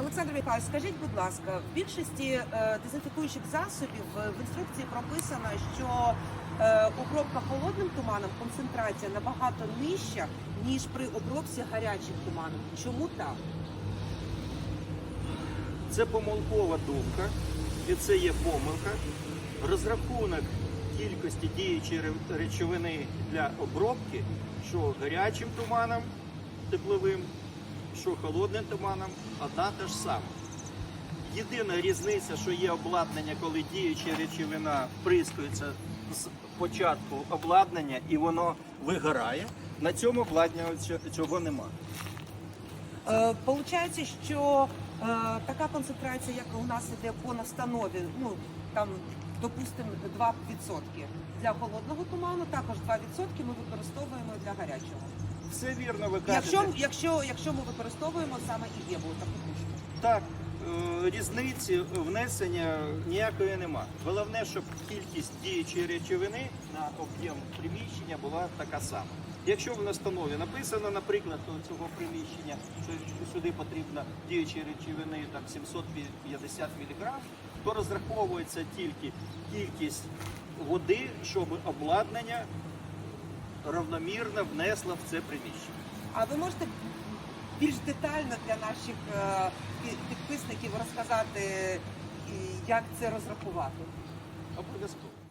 Олександр Михайлович, скажіть, будь ласка, в більшості е, дезінфікуючих засобів е, в інструкції прописано, що е, обробка холодним туманом концентрація набагато нижча, ніж при обробці гарячим туманом. Чому так? Це помилкова думка, і це є помилка. Розрахунок кількості діючої речовини для обробки, що гарячим туманом тепловим, що холодним туманом, одна та ж сама. Єдина різниця, що є обладнання, коли діюча речовина вприскується з початку обладнання і воно вигорає. На цьому обладнання цього немає. Е, Получається, що е, така концентрація, як у нас іде по настанові, ну там, допустимо, 2% для холодного туману, також 2% ми використовуємо для гарячого. Все вірно, ви кажете. Якщо, якщо, якщо ми використовуємо саме і єву таку пушку. Так, е, різниці внесення ніякої нема. Головне, щоб кількість діючої речовини на об'єм приміщення була така сама. Якщо в настанові написано, наприклад, до цього приміщення, що сюди потрібно діючої речовини там 750 мг, то розраховується тільки кількість води, щоб обладнання равномірно внесла в це приміщення. А ви можете більш детально для наших е, підписників розказати, як це розрахувати? Обов'язково.